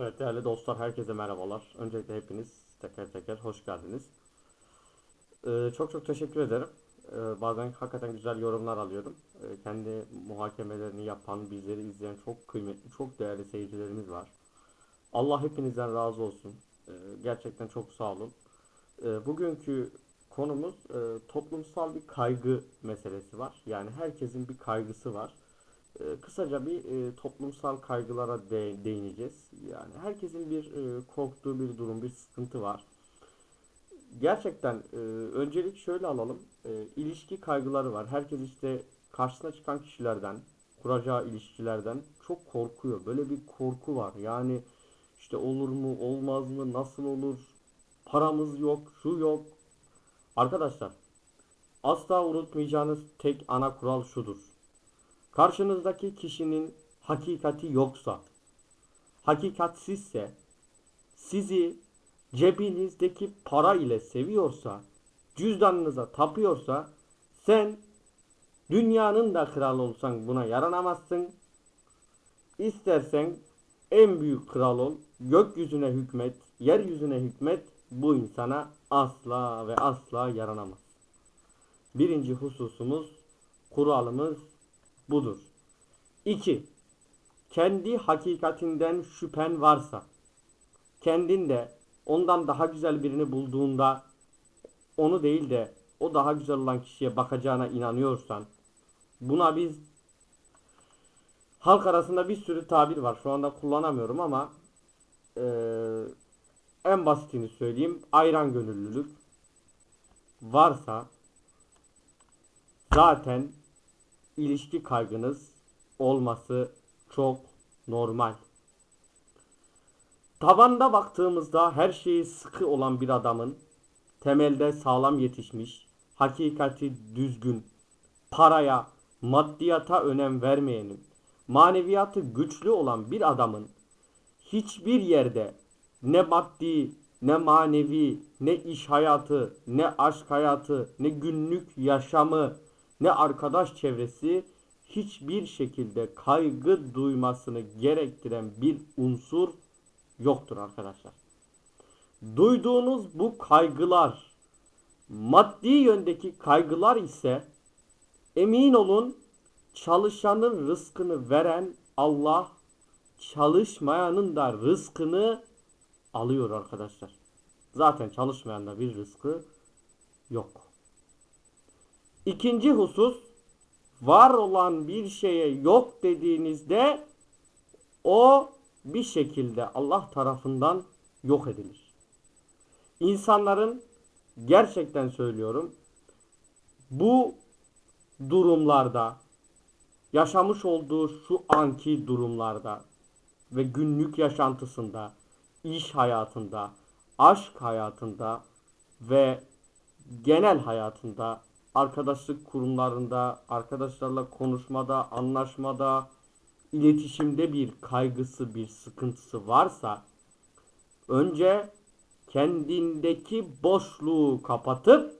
Evet değerli dostlar herkese merhabalar. Öncelikle hepiniz teker teker hoş geldiniz. Ee, çok çok teşekkür ederim. Ee, bazen hakikaten güzel yorumlar alıyorum. Ee, kendi muhakemelerini yapan, bizleri izleyen çok kıymetli, çok değerli seyircilerimiz var. Allah hepinizden razı olsun. Ee, gerçekten çok sağ olun. Ee, bugünkü konumuz e, toplumsal bir kaygı meselesi var. Yani herkesin bir kaygısı var. Ee, kısaca bir e, toplumsal kaygılara de- değineceğiz. Yani herkesin bir e, korktuğu bir durum, bir sıkıntı var. Gerçekten e, öncelik şöyle alalım. E, ilişki kaygıları var. Herkes işte karşısına çıkan kişilerden, kuracağı ilişkilerden çok korkuyor. Böyle bir korku var. Yani işte olur mu, olmaz mı, nasıl olur? Paramız yok, şu yok. Arkadaşlar, asla unutmayacağınız tek ana kural şudur. Karşınızdaki kişinin hakikati yoksa, hakikatsizse, sizi cebinizdeki para ile seviyorsa, cüzdanınıza tapıyorsa, sen dünyanın da kralı olsan buna yaranamazsın. İstersen en büyük kral ol, gökyüzüne hükmet, yeryüzüne hükmet, bu insana asla ve asla yaranamaz. Birinci hususumuz, kuralımız budur. 2. Kendi hakikatinden şüphen varsa, kendinde ondan daha güzel birini bulduğunda onu değil de o daha güzel olan kişiye bakacağına inanıyorsan, buna biz halk arasında bir sürü tabir var. Şu anda kullanamıyorum ama eee, en basitini söyleyeyim. Ayran gönüllülük varsa zaten ilişki kaygınız olması çok normal. Tabanda baktığımızda her şeyi sıkı olan bir adamın temelde sağlam yetişmiş, hakikati düzgün, paraya, maddiyata önem vermeyenin, maneviyatı güçlü olan bir adamın hiçbir yerde ne maddi, ne manevi, ne iş hayatı, ne aşk hayatı, ne günlük yaşamı, ne arkadaş çevresi hiçbir şekilde kaygı duymasını gerektiren bir unsur yoktur arkadaşlar. Duyduğunuz bu kaygılar, maddi yöndeki kaygılar ise emin olun çalışanın rızkını veren Allah çalışmayanın da rızkını alıyor arkadaşlar. Zaten çalışmayan da bir rızkı yok. İkinci husus var olan bir şeye yok dediğinizde o bir şekilde Allah tarafından yok edilir. İnsanların gerçekten söylüyorum bu durumlarda yaşamış olduğu şu anki durumlarda ve günlük yaşantısında, iş hayatında, aşk hayatında ve genel hayatında, arkadaşlık kurumlarında, arkadaşlarla konuşmada, anlaşmada, iletişimde bir kaygısı, bir sıkıntısı varsa önce kendindeki boşluğu kapatıp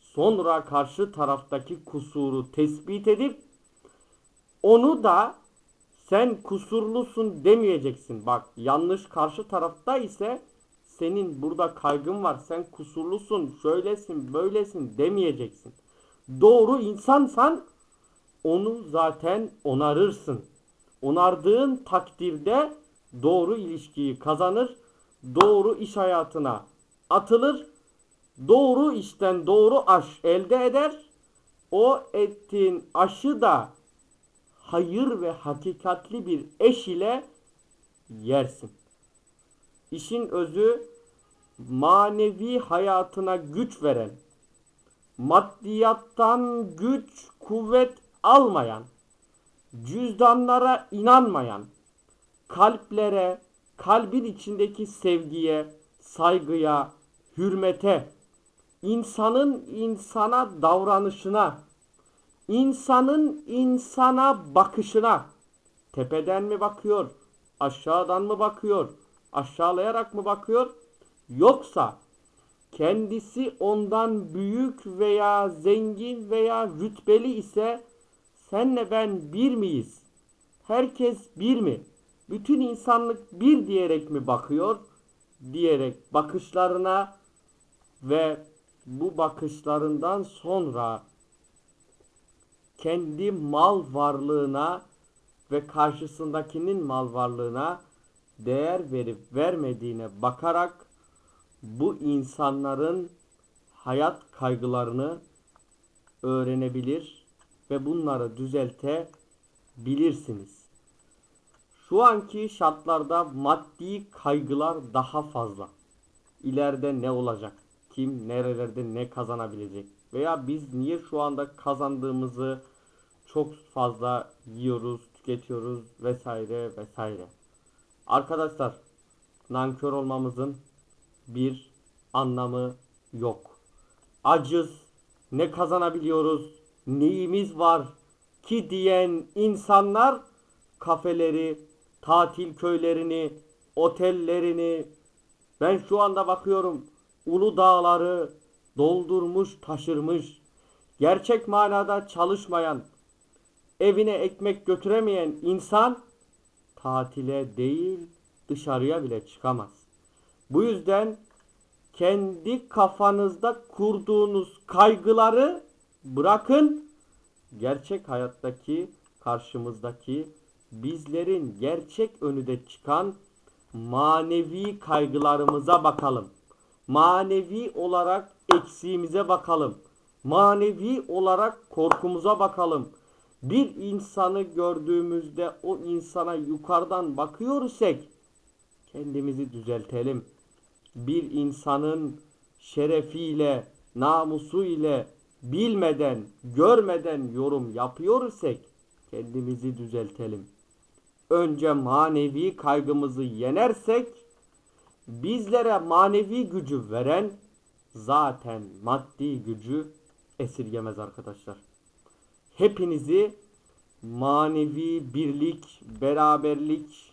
sonra karşı taraftaki kusuru tespit edip onu da sen kusurlusun demeyeceksin. Bak yanlış karşı tarafta ise senin burada kaygın var. Sen kusurlusun, şöylesin, böylesin demeyeceksin. Doğru insansan onu zaten onarırsın. Onardığın takdirde doğru ilişkiyi kazanır, doğru iş hayatına atılır, doğru işten doğru aş elde eder. O ettiğin aşı da hayır ve hakikatli bir eş ile yersin. İşin özü manevi hayatına güç veren, maddiyattan güç, kuvvet almayan, cüzdanlara inanmayan, kalplere, kalbin içindeki sevgiye, saygıya, hürmete, insanın insana davranışına, insanın insana bakışına, tepeden mi bakıyor, aşağıdan mı bakıyor, aşağılayarak mı bakıyor, yoksa kendisi ondan büyük veya zengin veya rütbeli ise senle ben bir miyiz? Herkes bir mi? Bütün insanlık bir diyerek mi bakıyor? Diyerek bakışlarına ve bu bakışlarından sonra kendi mal varlığına ve karşısındakinin mal varlığına değer verip vermediğine bakarak bu insanların hayat kaygılarını öğrenebilir ve bunları düzeltebilirsiniz. Şu anki şartlarda maddi kaygılar daha fazla. İleride ne olacak? Kim nerelerde ne kazanabilecek? Veya biz niye şu anda kazandığımızı çok fazla yiyoruz, tüketiyoruz vesaire vesaire. Arkadaşlar, nankör olmamızın bir anlamı yok. Acız, ne kazanabiliyoruz, neyimiz var ki diyen insanlar kafeleri, tatil köylerini, otellerini ben şu anda bakıyorum ulu dağları doldurmuş, taşırmış. Gerçek manada çalışmayan, evine ekmek götüremeyen insan tatile değil dışarıya bile çıkamaz. Bu yüzden kendi kafanızda kurduğunuz kaygıları bırakın. Gerçek hayattaki karşımızdaki bizlerin gerçek önüde çıkan manevi kaygılarımıza bakalım. Manevi olarak eksiğimize bakalım. Manevi olarak korkumuza bakalım. Bir insanı gördüğümüzde o insana yukarıdan bakıyorsak kendimizi düzeltelim. Bir insanın şerefiyle, namusu ile bilmeden, görmeden yorum yapıyorsak kendimizi düzeltelim. Önce manevi kaygımızı yenersek bizlere manevi gücü veren zaten maddi gücü esirgemez arkadaşlar. Hepinizi manevi birlik, beraberlik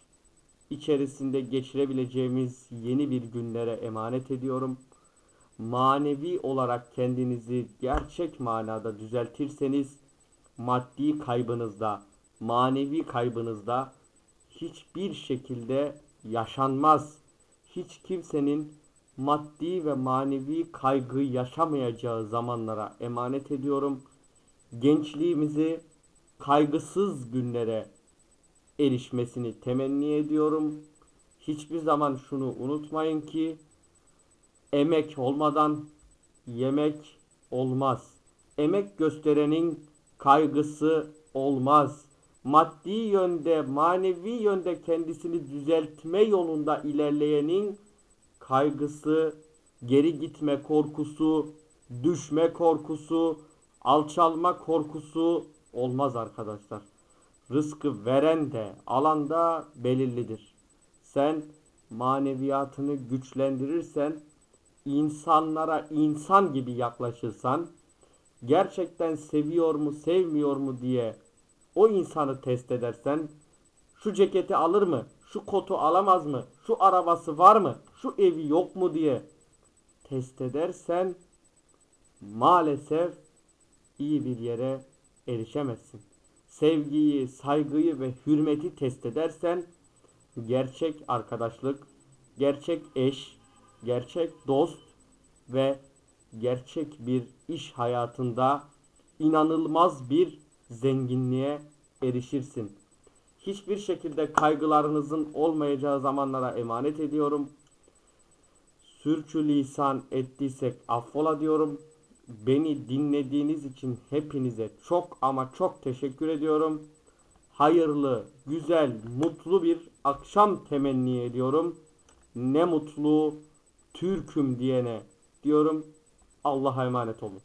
içerisinde geçirebileceğimiz yeni bir günlere emanet ediyorum. Manevi olarak kendinizi gerçek manada düzeltirseniz maddi kaybınızda, manevi kaybınızda hiçbir şekilde yaşanmaz. Hiç kimsenin maddi ve manevi kaygı yaşamayacağı zamanlara emanet ediyorum. Gençliğimizi kaygısız günlere erişmesini temenni ediyorum. Hiçbir zaman şunu unutmayın ki emek olmadan yemek olmaz. Emek gösterenin kaygısı olmaz. Maddi yönde, manevi yönde kendisini düzeltme yolunda ilerleyenin kaygısı, geri gitme korkusu, düşme korkusu, alçalma korkusu olmaz arkadaşlar. Rızkı veren de alan da belirlidir. Sen maneviyatını güçlendirirsen, insanlara insan gibi yaklaşırsan, gerçekten seviyor mu sevmiyor mu diye o insanı test edersen şu ceketi alır mı? Şu kotu alamaz mı? Şu arabası var mı? Şu evi yok mu diye test edersen maalesef iyi bir yere erişemezsin. Sevgiyi, saygıyı ve hürmeti test edersen gerçek arkadaşlık, gerçek eş, gerçek dost ve gerçek bir iş hayatında inanılmaz bir zenginliğe erişirsin. Hiçbir şekilde kaygılarınızın olmayacağı zamanlara emanet ediyorum. Sürçülisan ettiysek affola diyorum. Beni dinlediğiniz için hepinize çok ama çok teşekkür ediyorum. Hayırlı, güzel, mutlu bir akşam temenni ediyorum. Ne mutlu Türk'üm diyene diyorum. Allah'a emanet olun.